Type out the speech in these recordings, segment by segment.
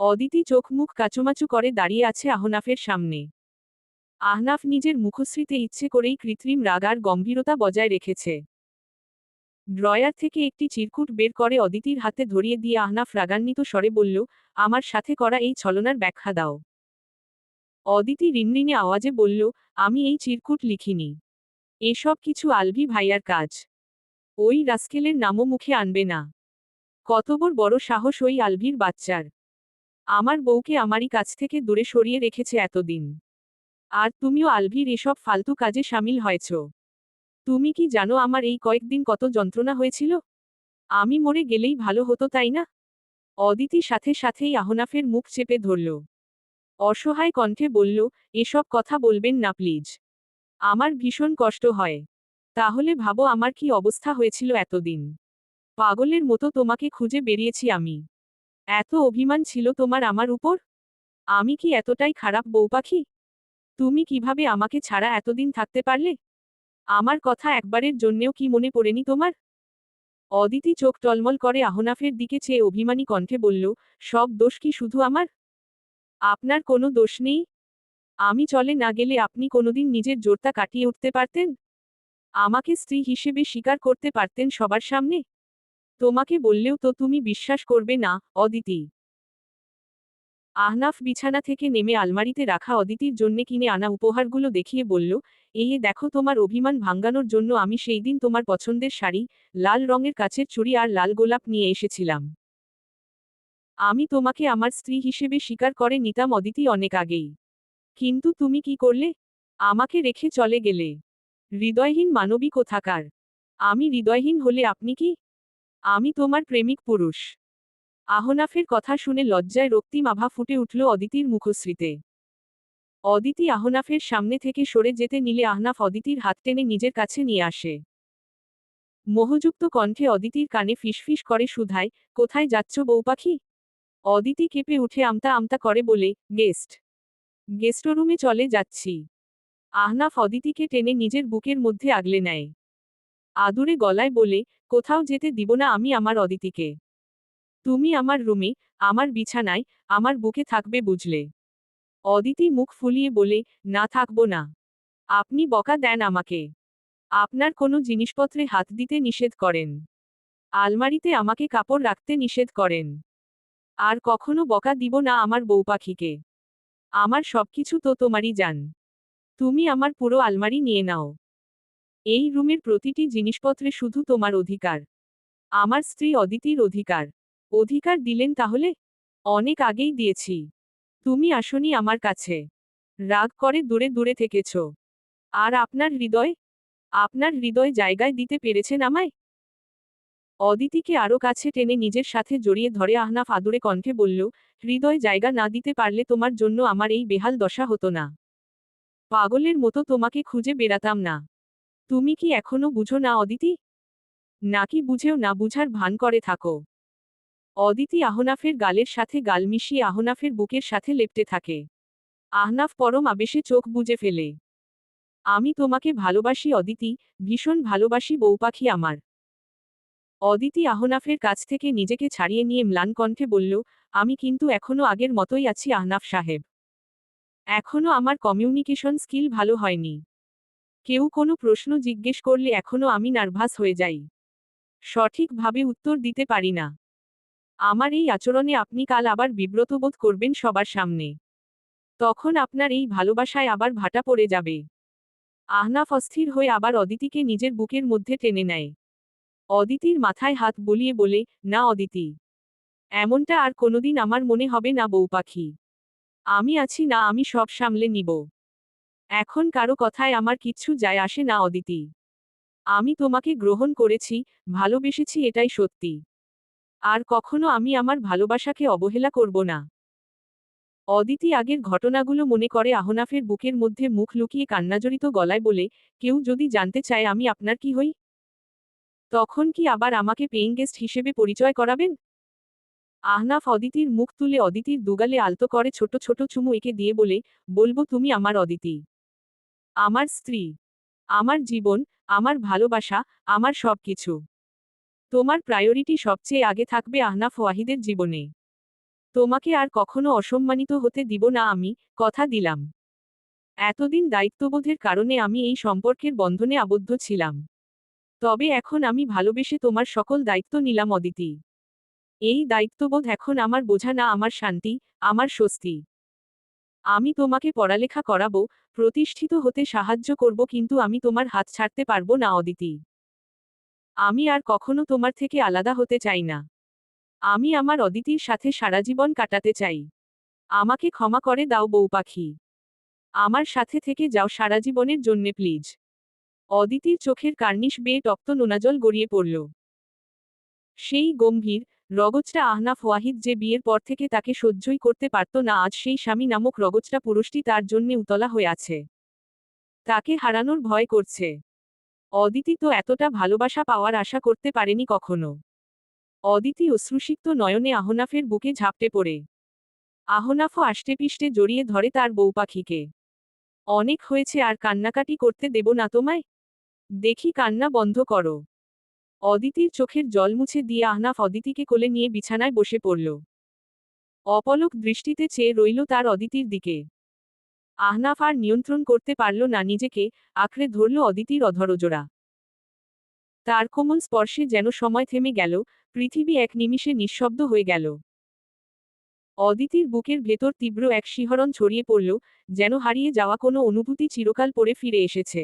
অদিতি চোখ মুখ কাচুমাচু করে দাঁড়িয়ে আছে আহনাফের সামনে। আহনাফ নিজের মুখশ্রীতে ইচ্ছে করেই কৃত্রিম রাগ আর গম্ভীরতা বজায় রেখেছে। ড্রয়ার থেকে একটি চিরকুট বের করে অদিতির হাতে ধরিয়ে দিয়ে আহনাফ রাগান্বিত স্বরে বলল, আমার সাথে করা এই ছলনার ব্যাখ্যা দাও। অদিতি রিনরিনে আওয়াজে বলল, আমি এই চিরকুট লিখিনি। এসব কিছু আলভি ভাইয়ার কাজ। ওই রাস্কেলের নামও মুখে আনবে না। কতবর বড় সাহস ওই আলভির বাচ্চার। আমার বউকে আমারই কাছ থেকে দূরে সরিয়ে রেখেছে এতদিন। আর তুমিও আলভির এসব ফালতু কাজে সামিল হয়েছ। তুমি কি জানো আমার এই কয়েকদিন কত যন্ত্রণা হয়েছিল? আমি মরে গেলেই ভালো হতো, তাই না? অদিতি সাথে সাথেই আহনাফের মুখ চেপে ধরল। অসহায় কণ্ঠে বলল, এসব কথা বলবেন না, প্লিজ। আমার ভীষণ কষ্ট হয়। তাহলে ভাবো আমার কি অবস্থা হয়েছিল এতদিন। পাগলের মতো তোমাকে খুঁজে বেরিয়েছি আমি। এত অভিমান ছিল তোমার আমার উপর? আমি কি এতটাই খারাপ বউ পাখি? তুমি কীভাবে আমাকে ছাড়া এতদিন থাকতে পারলে? আমার কথা একবারের জন্যেও কি মনে পড়েনি তোমার? অদিতি চোখ টলমল করে আহনাফের দিকে চেয়ে অভিমানী কণ্ঠে বলল, সব দোষ কি শুধু আমার? আপনার কোনো দোষ নেই? আমি চলে না গেলে আপনি কোনোদিন নিজের জোরতা কাটিয়ে উঠতে পারতেন? আমাকে স্ত্রী হিসেবে স্বীকার করতে পারতেন সবার সামনে? তোমাকে বললেও তো তুমি বিশ্বাস করবে না, অদিতি। আহনাফ বিছানা থেকে নেমে আলমারিতে রাখা অদিতির জন্যে কিনে আনা উপহারগুলো দেখিয়ে বলল এই দেখো তোমার অভিমান ভাঙ্গানোর জন্য আমি সেই দিন তোমার পছন্দের শাড়ি, লাল রঙের কাছের চুড়ি আর লাল গোলাপ নিয়ে এসেছিলাম। আমি তোমাকে আমার স্ত্রী হিসেবে স্বীকার করে নিতাম অদিতি অনেক আগেই। কিন্তু তুমি কি করলে? আমাকে রেখে চলে গেলে। হৃদয়হীন মানবী কোথাকার? আমি হৃদয়হীন হলে আপনি কি আমি তোমার প্রেমিক পুরুষ। আহনাফের কথা শুনে লজ্জায় রক্তিম আভা ফুটে উঠল অদিতির মুখশ্রীতে। অদিতি আহনাফের সামনে থেকে সরে যেতে নিলে আহনাফ অদিতির হাত টেনে নিজের কাছে নিয়ে আসে। মোহযুক্ত কণ্ঠে অদিতির কানে ফিসফিস করে সুধায়, কোথায় যাচ্ছ বউ পাখি অদিতি কেঁপে উঠে আমতা আমতা করে বলে, গেস্ট। গেস্টরুমে চলে যাচ্ছি। আহনাফ অদিতিকে টেনে নিজের বুকের মধ্যে আগলে নেয়। আদুরে গলায় বলে কোথাও যেতে দিব না আমি আমার অদিতিকে। তুমি আমার রুমে, আমার বিছানায়, আমার বুকে থাকবে বুঝলে। অদিতি মুখ ফুলিয়ে বলে, না থাকব না। আপনি বকা দেন আমাকে। আপনার কোনো জিনিসপত্রে হাত দিতে নিষেধ করেন। আলমারিতে আমাকে কাপড় রাখতে নিষেধ করেন। আর কখনো বকা দিব না আমার বউ পাখিকে। আমার সবকিছু তো তোমারই যান তুমি আমার পুরো আলমারি নিয়ে নাও। এই রুমের প্রতিটি জিনিসপত্রে শুধু তোমার অধিকার। আমার স্ত্রী অদিতির অধিকার। অধিকার দিলেন তাহলে? অনেক আগেই দিয়েছি। তুমি আসনি আমার কাছে। রাগ করে দূরে দূরে থেকেছ। আর আপনার হৃদয়? আপনার হৃদয় জায়গায় দিতে পেরেছেন আমায়? অদিতিকে আরও কাছে টেনে নিজের সাথে জড়িয়ে ধরে আহনাফ আদুরে কণ্ঠে বলল, হৃদয় জায়গা না দিতে পারলে তোমার জন্য আমার এই বেহাল দশা হতো না। পাগলের মতো তোমাকে খুঁজে বেড়াতাম না। তুমি কি এখনও বুঝো না, অদিতি? নাকি বুঝেও না, বুঝার ভান করে থাকো। অদিতি আহনাফের গালের সাথে গাল মিশিয়ে আহনাফের বুকের সাথে লেপটে থাকে। আহনাফ পরম আবেশে চোখ বুজে ফেলে। আমি তোমাকে ভালোবাসি, অদিতি, ভীষণ ভালোবাসি বউপাখি আমার। অদিতি আহনাফের কাছ থেকে নিজেকে ছাড়িয়ে নিয়ে ম্লান কণ্ঠে বলল, আমি কিন্তু এখনও আগের মতোই আছি, আহনাফ সাহেব। এখনও আমার কমিউনিকেশন স্কিল ভালো হয়নি। কেউ কোনো প্রশ্ন জিজ্ঞেস করলে এখনও আমি নার্ভাস হয়ে যাই। সঠিকভাবে উত্তর দিতে পারি না। আমার এই আচরণে আপনি কাল আবার বিব্রত বোধ করবেন সবার সামনে। তখন আপনার এই ভালোবাসায় আবার ভাটা পড়ে যাবে। আহনাফ অস্থির হয়ে আবার অদিতিকে নিজের বুকের মধ্যে টেনে নেয়। অদিতির মাথায় হাত বলিয়ে বলে, না অদিতি। এমনটা আর কোনোদিন আমার মনে হবে না বউ পাখি। আমি আছি না, আমি সব সামলে নিব। এখন কারও কথায় আমার কিচ্ছু যায় আসে না, অদিতি। আমি তোমাকে গ্রহণ করেছি, ভালোবেসেছি এটাই সত্যি। আর কখনো আমি আমার ভালোবাসাকে অবহেলা করব না। অদিতি আগের ঘটনাগুলো মনে করে আহনাফের বুকের মধ্যে মুখ লুকিয়ে কান্নাজড়িত গলায় বলে, কেউ যদি জানতে চায় আমি আপনার কি হই? তখন কি আবার আমাকে পেইং গেস্ট হিসেবে পরিচয় করাবেন? আহনাফ অদিতির মুখ তুলে অদিতির দুগালে আলতো করে ছোট ছোট চুমু একে দিয়ে বলে, বলব তুমি আমার অদিতি। আমার স্ত্রী, আমার জীবন, আমার ভালোবাসা, আমার সব কিছু তোমার প্রায়োরিটি সবচেয়ে আগে থাকবে আহনাফ ওয়াহিদের জীবনে। তোমাকে আর কখনো অসম্মানিত হতে দিব না আমি, কথা দিলাম। এতদিন দায়িত্ববোধের কারণে আমি এই সম্পর্কের বন্ধনে আবদ্ধ ছিলাম। তবে এখন আমি ভালোবেসে তোমার সকল দায়িত্ব নিলাম অদিতি। এই দায়িত্ববোধ এখন আমার বোঝা না আমার শান্তি, আমার স্বস্তি। আমি তোমাকে পড়ালেখা করাবো, প্রতিষ্ঠিত হতে সাহায্য করব কিন্তু আমি তোমার হাত ছাড়তে পারব না অদিতি। আমি আর কখনো তোমার থেকে আলাদা হতে চাই না। আমি আমার অদিতির সাথে সারা জীবন কাটাতে চাই। আমাকে ক্ষমা করে দাও বউ পাখি। আমার সাথে থেকে যাও সারা জীবনের জন্যে প্লিজ। অদিতির চোখের কার্নিশ বেয়ে টপ্ত নোনাজল গড়িয়ে পড়ল। সেই গম্ভীর রগজটা আহনাফ ওয়াহিদ যে বিয়ের পর থেকে তাকে সহ্যই করতে পারত না, আজ সেই স্বামী নামক রগজটা পুরুষটি তার জন্যে উতলা হয়ে আছে। তাকে হারানোর ভয় করছে। অদিতি তো এতটা ভালোবাসা পাওয়ার আশা করতে পারেনি কখনো। অদিতি অশ্রুসিক্ত নয়নে আহনাফের বুকে ঝাপটে পড়ে। আহনাফও আষ্টেপিষ্টে জড়িয়ে ধরে তার বউ পাখিকে। অনেক হয়েছে আর কান্নাকাটি করতে দেব না তোমায়? দেখি কান্না বন্ধ করো। অদিতির চোখের জল মুছে দিয়ে আহনাফ অদিতিকে কোলে নিয়ে বিছানায় বসে পড়ল। অপলক দৃষ্টিতে চেয়ে রইল তার অদিতির দিকে। আহনাফ আর নিয়ন্ত্রণ করতে পারল না নিজেকে, আঁকড়ে ধরল অদিতির অধরজোড়া। তার কোমল স্পর্শে যেন সময় থেমে গেল, পৃথিবী এক নিমিষে নিঃশব্দ হয়ে গেল। অদিতির বুকের ভেতর তীব্র এক শিহরণ ছড়িয়ে পড়ল, যেন হারিয়ে যাওয়া কোনো অনুভূতি চিরকাল পরে ফিরে এসেছে।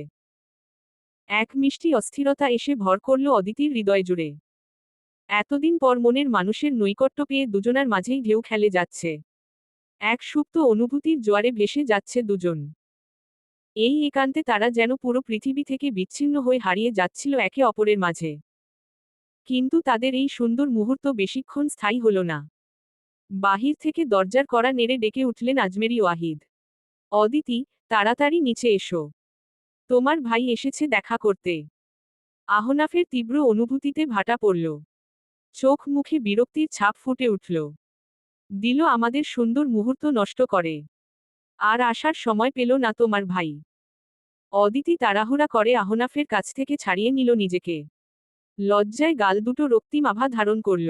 এক মিষ্টি অস্থিরতা এসে ভর করল অদিতির হৃদয় জুড়ে। এতদিন পর মনের মানুষের নৈকট্য পেয়ে দুজনার মাঝেই ঢেউ খেলে যাচ্ছে। এক সুপ্ত অনুভূতির জোয়ারে ভেসে যাচ্ছে দুজন। এই একান্তে তারা যেন পুরো পৃথিবী থেকে বিচ্ছিন্ন হয়ে হারিয়ে যাচ্ছিল একে অপরের মাঝে। কিন্তু তাদের এই সুন্দর মুহূর্ত বেশিক্ষণ স্থায়ী হল না। বাহির থেকে দরজার করা নেড়ে ডেকে উঠলেন আজমেরি ওয়াহিদ। অদিতি, তাড়াতাড়ি নিচে এসো। তোমার ভাই এসেছে দেখা করতে। আহনাফের তীব্র অনুভূতিতে ভাটা পড়ল। চোখ মুখে বিরক্তির ছাপ ফুটে উঠল। দিল আমাদের সুন্দর মুহূর্ত নষ্ট করে। আর আসার সময় পেল না তোমার ভাই। অদিতি তাড়াহুড়া করে আহনাফের কাছ থেকে ছাড়িয়ে নিল নিজেকে। লজ্জায় গাল দুটো রক্তিম আভা ধারণ করল।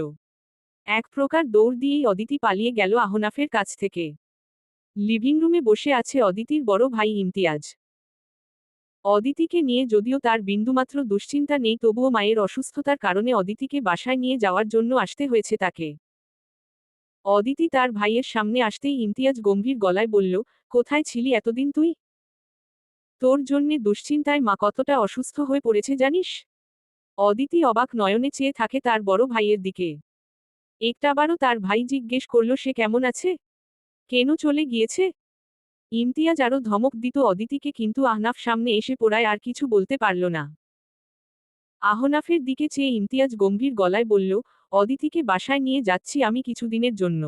এক প্রকার দৌড় দিয়েই অদিতি পালিয়ে গেল আহনাফের কাছ থেকে। লিভিং রুমে বসে আছে অদিতির বড় ভাই ইমতিয়াজ। অদিতিকে নিয়ে যদিও তার বিন্দুমাত্র দুশ্চিন্তা নেই, তবুও মায়ের অসুস্থতার কারণে অদিতিকে বাসায় নিয়ে যাওয়ার জন্য আসতে হয়েছে তাকে। অদিতি তার ভাইয়ের সামনে আসতেই ইমতিয়াজ গম্ভীর গলায় বলল, কোথায় ছিলি এতদিন তুই? তোর জন্যে দুশ্চিন্তায় মা কতটা অসুস্থ হয়ে পড়েছে জানিস? অদিতি অবাক নয়নে চেয়ে থাকে তার বড় ভাইয়ের দিকে। একটাবারও তার ভাই জিজ্ঞেস করল, সে কেমন আছে? কেন চলে গিয়েছে? ইমতিয়াজ আরও ধমক দিত অদিতিকে, কিন্তু আহনাফ সামনে এসে পড়ায় আর কিছু বলতে পারল না। আহনাফের দিকে চেয়ে ইমতিয়াজ গম্ভীর গলায় বলল, অদিতিকে বাসায় নিয়ে যাচ্ছি আমি কিছুদিনের জন্য।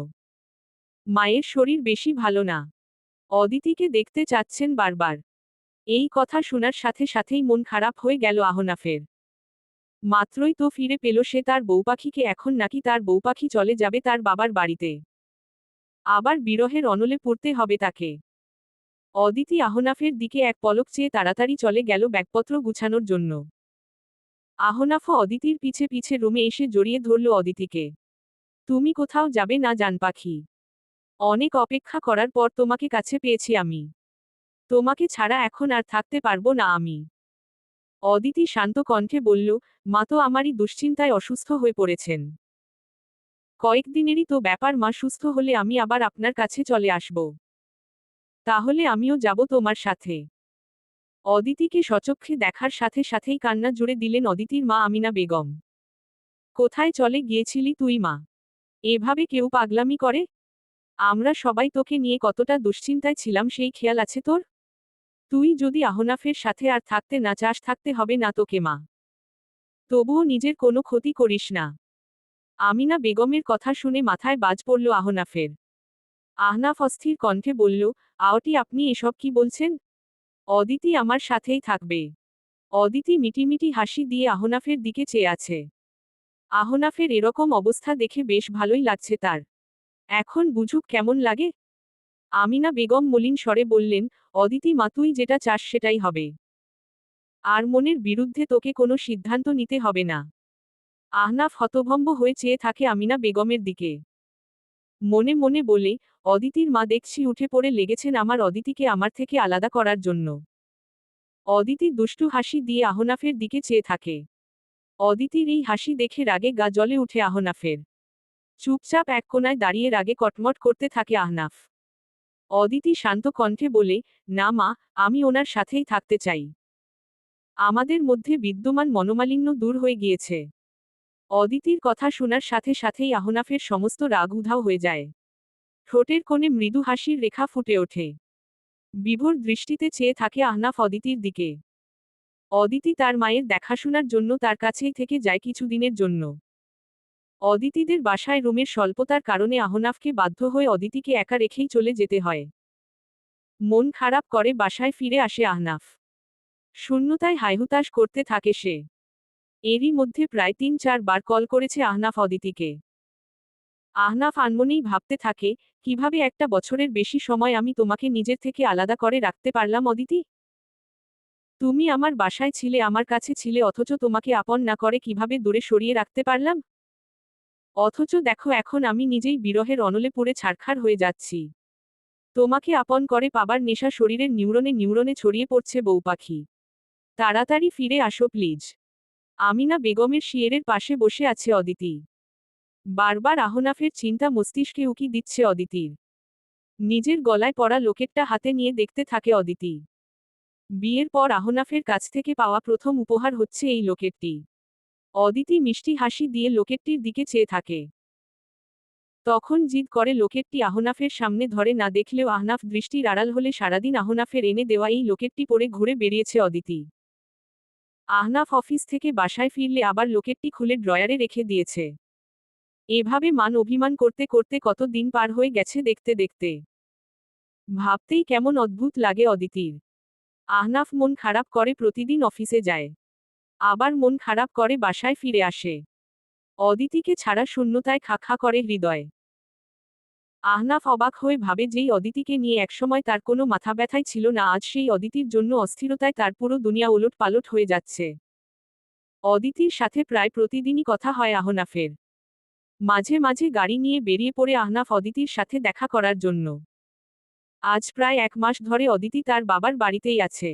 মায়ের শরীর বেশি ভালো না। অদিতিকে দেখতে চাচ্ছেন বারবার। এই কথা শোনার সাথে সাথেই মন খারাপ হয়ে গেল আহনাফের। মাত্রই তো ফিরে পেল সে তার বউপাখিকে, এখন নাকি তার বউপাখি চলে যাবে তার বাবার বাড়িতে। আবার বিরহের অনলে পড়তে হবে তাকে। অদিতি আহনাফের দিকে এক পলক চেয়ে তাড়াতাড়ি চলে গেল ব্যাগপত্র গুছানোর জন্য। আহনাফ অদিতির পিছে পিছে রুমে এসে জড়িয়ে ধরল অদিতিকে। তুমি কোথাও যাবে না জান পাখি। অনেক অপেক্ষা করার পর তোমাকে কাছে পেয়েছি আমি। তোমাকে ছাড়া এখন আর থাকতে পারব না আমি। অদিতি শান্ত কণ্ঠে বলল, মা তো আমারই দুশ্চিন্তায় অসুস্থ হয়ে পড়েছেন। কয়েকদিনেরই তো ব্যাপার, মা সুস্থ হলে আমি আবার আপনার কাছে চলে আসব। তাহলে আমিও যাব তোমার সাথে। অদিতিকে সচক্ষে দেখার সাথে সাথেই কান্না জুড়ে দিলেন অদিতির মা আমিনা বেগম। কোথায় চলে গিয়েছিলি তুই মা? এভাবে কেউ পাগলামি করে? আমরা সবাই তোকে নিয়ে কতটা দুশ্চিন্তায় ছিলাম সেই খেয়াল আছে তোর? তুই যদি আহনাফের সাথে আর থাকতে না চাস, থাকতে হবে না তোকে মা। তবুও নিজের কোনো ক্ষতি করিস না। আমিনা বেগমের কথা শুনে মাথায় বাজ পড়ল আহনাফের। আহনাফ অস্থির কণ্ঠে বলল, আওটি, আপনি এসব কি বলছেন? অদিতি আমার সাথেই থাকবে। অদিতি মিটিমিটি হাসি দিয়ে আহনাফের দিকে চেয়ে আছে। আহনাফের এরকম অবস্থা দেখে বেশ ভালোই লাগছে তার। এখন বুঝুক কেমন লাগে? আমিনা বেগম মলিন স্বরে বললেন, অদিতি, মা, তুই যেটা চাস সেটাই হবে। আর মনের বিরুদ্ধে তোকে কোনো সিদ্ধান্ত নিতে হবে না। আহনাফ হতভম্ব হয়ে চেয়ে থাকে আমিনা বেগমের দিকে। মনে মনে বলে, অদিতির মা দেখছি উঠে পড়ে লেগেছেন আমার অদিতিকে আমার থেকে আলাদা করার জন্য। অদিতি দুষ্টু হাসি দিয়ে আহনাফের দিকে চেয়ে থাকে। অদিতির এই হাসি দেখে রাগে গা জলে উঠে আহনাফের। চুপচাপ এক কোনায় দাঁড়িয়ে রাগে কটমট করতে থাকে আহনাফ। অদিতি শান্ত কণ্ঠে বলে, না মা, আমি ওনার সাথেই থাকতে চাই। আমাদের মধ্যে বিদ্যমান মনোমালিন্য দূর হয়ে গিয়েছে। অদিতির কথা শোনার সাথে সাথেই আহনাফের সমস্ত রাগ উধাও হয়ে যায়। ঠোঁটের কোণে মৃদু হাসির রেখা ফুটে ওঠে। বিভোর দৃষ্টিতে চেয়ে থাকে আহনাফ অদিতির দিকে। অদিতি তার মায়ের দেখাশোনার জন্য তার কাছেই থেকে যায় কিছুদিনের জন্য। অদিতিদের বাসায় রুমের স্বল্পতার কারণে আহনাফকে বাধ্য হয়ে অদিতিকে একা রেখেই চলে যেতে হয়। মন খারাপ করে বাসায় ফিরে আসে আহনাফ। শূন্যতায় হাইহুতাশ করতে থাকে সে। এরই মধ্যে প্রায় তিন চার বার কল করেছে আহনাফ অদিতিকে। আহনাফ আনমনেই ভাবতে থাকে, কীভাবে একটা বছরের বেশি সময় আমি তোমাকে নিজের থেকে আলাদা করে রাখতে পারলাম অদিতি? তুমি আমার বাসায় ছিলে, আমার কাছে ছিলে, অথচ তোমাকে আপন না করে কীভাবে দূরে সরিয়ে রাখতে পারলাম? অথচ দেখো, এখন আমি নিজেই বিরহের অনলে পড়ে ছাড়খাড় হয়ে যাচ্ছি। তোমাকে আপন করে পাবার নেশা শরীরের নিউরনে নিউরনে ছড়িয়ে পড়ছে বউ পাখি। তাড়াতাড়ি ফিরে আসো, প্লিজ। আমিনা বেগমের শিয়েরের পাশে বসে আছে অদিতি। বারবার আহনাফের চিন্তা মস্তিষ্কে উকি দিচ্ছে অদিতির। নিজের গলায় পড়া লোকেরটা হাতে নিয়ে দেখতে থাকে অদিতি। বিয়ের পর আহনাফের কাছ থেকে পাওয়া প্রথম উপহার হচ্ছে এই লোকেরটি। অদিতি মিষ্টি হাসি দিয়ে লোকেরটির দিকে চেয়ে থাকে। তখন জিদ করে লোকেরটি আহনাফের সামনে ধরে না দেখলেও আহনাফ দৃষ্টির আড়াল হলে সারাদিন আহনাফের এনে দেওয়া এই লোকেরটি পরে ঘুরে বেরিয়েছে অদিতি। আহনাফ অফিস থেকে বাসায় ফিরলে আবার লোকেরটি খুলে ড্রয়ারে রেখে দিয়েছে। এভাবে মান অভিমান করতে করতে কত দিন পার হয়ে গেছে দেখতে দেখতে। ভাবতেই কেমন অদ্ভুত লাগে অদিতির। আহনাফ মন খারাপ করে প্রতিদিন অফিসে যায়। আবার মন খারাপ করে বাসায় ফিরে আসে। অদিতিকে ছাড়া শূন্যতায় খাখা করে হৃদয়। আহনাফ অবাক হয়ে ভাবে যেই অদিতিকে নিয়ে একসময় তার কোনো মাথা ব্যথাই ছিল না, আজ সেই অদিতির জন্য অস্থিরতায় তার পুরো দুনিয়া ওলট পালট হয়ে যাচ্ছে। অদিতির সাথে প্রায় প্রতিদিনই কথা হয় আহনাফের। মাঝে মাঝে গাড়ি নিয়ে বেরিয়ে পড়ে আহনাফ অদিতির সাথে দেখা করার জন্য। আজ প্রায় এক মাস ধরে অদিতি তার বাবার বাড়িতেই আছে।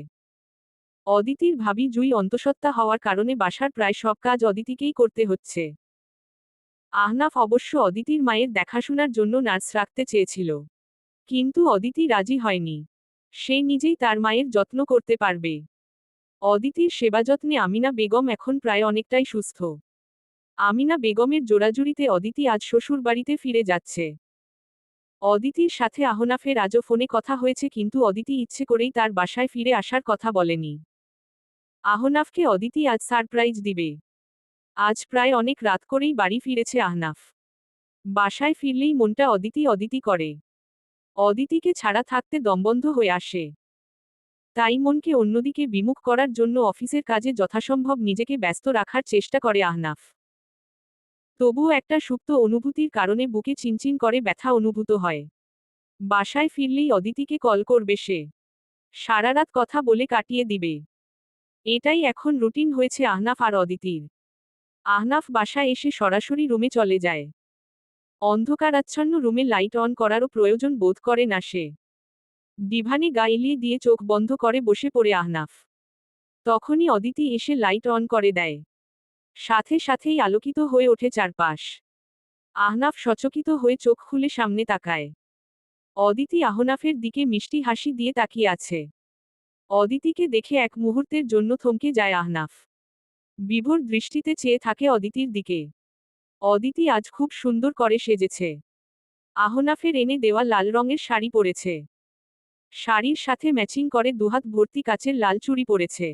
অদিতির ভাবি জুই অন্তঃসত্ত্বা হওয়ার কারণে বাসার প্রায় সব কাজ অদিতিকেই করতে হচ্ছে। আহনাফ অবশ্য অদিতির মায়ের দেখাশোনার জন্য নার্স রাখতে চেয়েছিল। কিন্তু অদিতি রাজি হয়নি। সে নিজেই তার মায়ের যত্ন করতে পারবে। অদিতির সেবাযত্নে আমিনা বেগম এখন প্রায় অনেকটাই সুস্থ। আমিনা বেগমের জোড়াজুড়িতে অদিতি আজ শ্বশুর বাড়িতে ফিরে যাচ্ছে। অদিতির সাথে আহনাফের আজও ফোনে কথা হয়েছে কিন্তু অদিতি ইচ্ছে করেই তার বাসায় ফিরে আসার কথা বলেনি। আহনাফকে অদিতি আজ সারপ্রাইজ দিবে। আজ প্রায় অনেক রাত করেই বাড়ি ফিরেছে আহনাফ। বাসায় ফিরলেই মনটা অদিতি অদিতি করে। অদিতিকে ছাড়া থাকতে দমবন্ধ হয়ে আসে। তাই মনকে অন্যদিকে বিমুখ করার জন্য অফিসের কাজে যথাসম্ভব নিজেকে ব্যস্ত রাখার চেষ্টা করে আহনাফ। তবুও একটা সুপ্ত অনুভূতির কারণে বুকে চিনচিন করে ব্যথা অনুভূত হয়। বাসায় ফিরলেই অদিতিকে কল করবে সে। সারারাত কথা বলে কাটিয়ে দিবে। এটাই এখন রুটিন হয়েছে আহনাফ আর অদিতির। আহনাফ বাসায় এসে সরাসরি রুমে চলে যায়। অন্ধকারাচ্ছন্ন রুমে লাইট অন করারও প্রয়োজন বোধ করে না সে। ডিভানে গাইলিয়ে দিয়ে চোখ বন্ধ করে বসে পড়ে আহনাফ। তখনই অদিতি এসে লাইট অন করে দেয়। সাথে সাথেই আলোকিত হয়ে ওঠে চারপাশ। আহনাফ সচকিত হয়ে চোখ খুলে সামনে তাকায়। অদিতি আহনাফের দিকে মিষ্টি হাসি দিয়ে তাকিয়ে আছে। অদিতিকে দেখে এক মুহূর্তের জন্য থমকে যায় আহনাফ। বিভোর দৃষ্টিতে চেয়ে থাকে অদিতির দিকে। অদিতি আজ খুব সুন্দর করে সেজেছে। আহনাফের এনে দেওয়া লাল রঙের শাড়ি পরেছে। শাড়ির সাথে ম্যাচিং করে দুহাত ভর্তি কাচের লাল চুড়ি পরেছে।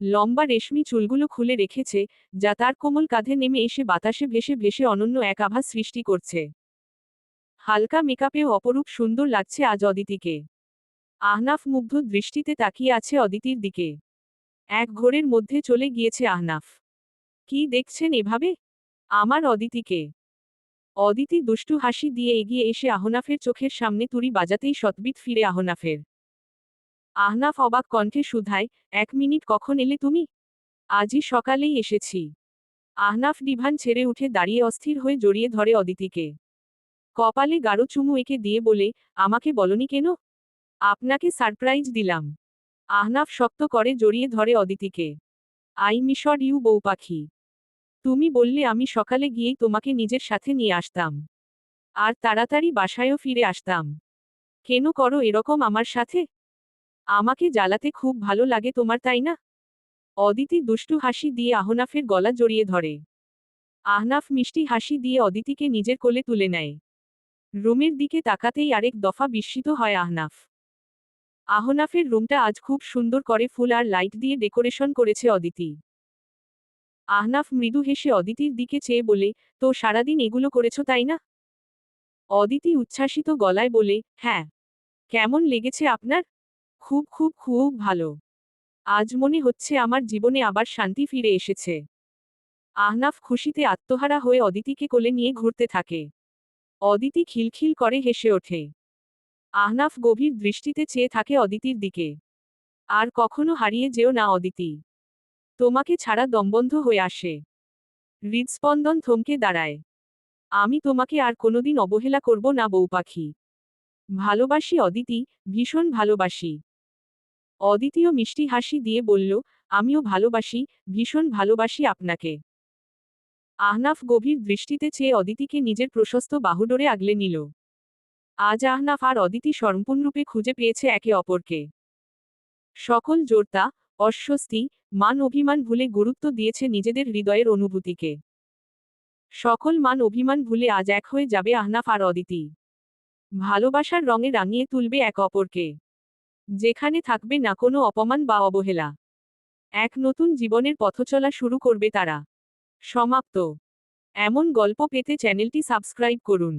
লম্বা রেশমি চুলগুলো খুলে রেখেছে, যা তার কোমল কাঁধে নেমে এসে বাতাসে ভেসে ভেসে অনন্য এক আভাস সৃষ্টি করছে। হালকা মেকআপেও অপরূপ সুন্দর লাগছে আজ অদিতিকে। আহনাফ মুগ্ধ দৃষ্টিতে তাকিয়ে আছে অদিতির দিকে। এক ঘোরের মধ্যে চলে গিয়েছে আহনাফ। কি দেখছেন এভাবে? আমার অদিতিকে। অদিতি দুষ্টু হাসি দিয়ে এগিয়ে এসে আহনাফের চোখের সামনে তুড়ি বাজাতেই সতবিত ফিরে আহনাফের। আহনাফ অবাক কণ্ঠে শুধায় এক মিনিট, কখন এলে তুমি? আজই সকালেই এসেছি। আহনাফ ডিভান ছেড়ে উঠে দাঁড়িয়ে অস্থির হয়ে জড়িয়ে ধরে অদিতিকে। কপালে গাঢ় চুমু এঁকে দিয়ে বলে, আমাকে বলনি কেন? আপনাকে সারপ্রাইজ দিলাম। আহনাফ শক্ত করে জড়িয়ে ধরে অদিতিকে। আই মিশর ইউ বউ পাখি। তুমি বললে আমি সকালে গিয়েই তোমাকে নিজের সাথে নিয়ে আসতাম। আর তাড়াতাড়ি বাসায়ও ফিরে আসতাম। কেন করো এরকম আমার সাথে? আমাকে জ্বালাতে খুব ভালো লাগে তোমার, তাই না? অদিতি দুষ্টু হাসি দিয়ে আহনাফের গলা জড়িয়ে ধরে। আহনাফ মিষ্টি হাসি দিয়ে অদিতিকে নিজের কোলে তুলে নেয়। রুমের দিকে তাকাতেই আরেক দফা বিস্মিত হয় আহনাফ। আহনাফের রুমটা আজ খুব সুন্দর করে ফুল আর লাইট দিয়ে ডেকোরেশন করেছে অদিতি। আহনাফ মৃদু হেসে অদিতির দিকে চেয়ে বলে, তো সারাদিন এগুলো করেছ তাই না? অদিতি উচ্ছ্বাসিত গলায় বলে হ্যাঁ। কেমন লেগেছে আপনার? খুব খুব খুব ভালো। আজ মনে হচ্ছে আমার জীবনে আবার শান্তি ফিরে এসেছে। আহনাফ খুশিতে আত্মহারা হয়ে অদিতিকে কোলে নিয়ে ঘুরতে থাকে। অদিতি খিলখিল করে হেসে ওঠে। আহনাফ গভীর দৃষ্টিতে চেয়ে থাকে অদিতির দিকে। আর কখনো হারিয়ে যেও না অদিতি। তোমাকে ছাড়া দমবন্ধ হয়ে আসে। হৃদস্পন্দন থমকে দাঁড়ায়। আমি তোমাকে আর কোনোদিন অবহেলা করব না, বউ পাখি। ভালোবাসি অদিতি, ভীষণ ভালোবাসি। অদিতিও মিষ্টি হাসি দিয়ে বলল, আমিও ভালোবাসি, ভীষণ ভালোবাসি আপনাকে। আহনাফ গভীর দৃষ্টিতে চেয়ে অদিতিকে নিজের প্রশস্ত বাহুডোরে আগলে নিল। আজ আহনাফ আর অদিতি সম্পূর্ণরূপে খুঁজে পেয়েছে একে অপরকে। সকল জোরতা, অস্বস্তি, মান অভিমান ভুলে গুরুত্ব দিয়েছে নিজেদের হৃদয়ের অনুভূতিকে। সকল মান অভিমান ভুলে আজ এক হয়ে যাবে আহনাফ আর অদিতি। ভালোবাসার রঙে রাঙিয়ে তুলবে এক অপরকে। যেখানে থাকবে না কোনো অপমান বা অবহেলা। এক নতুন জীবনের পথচলা শুরু করবে তারা। সমাপ্ত। এমন গল্প পেতে চ্যানেলটি সাবস্ক্রাইব করুন।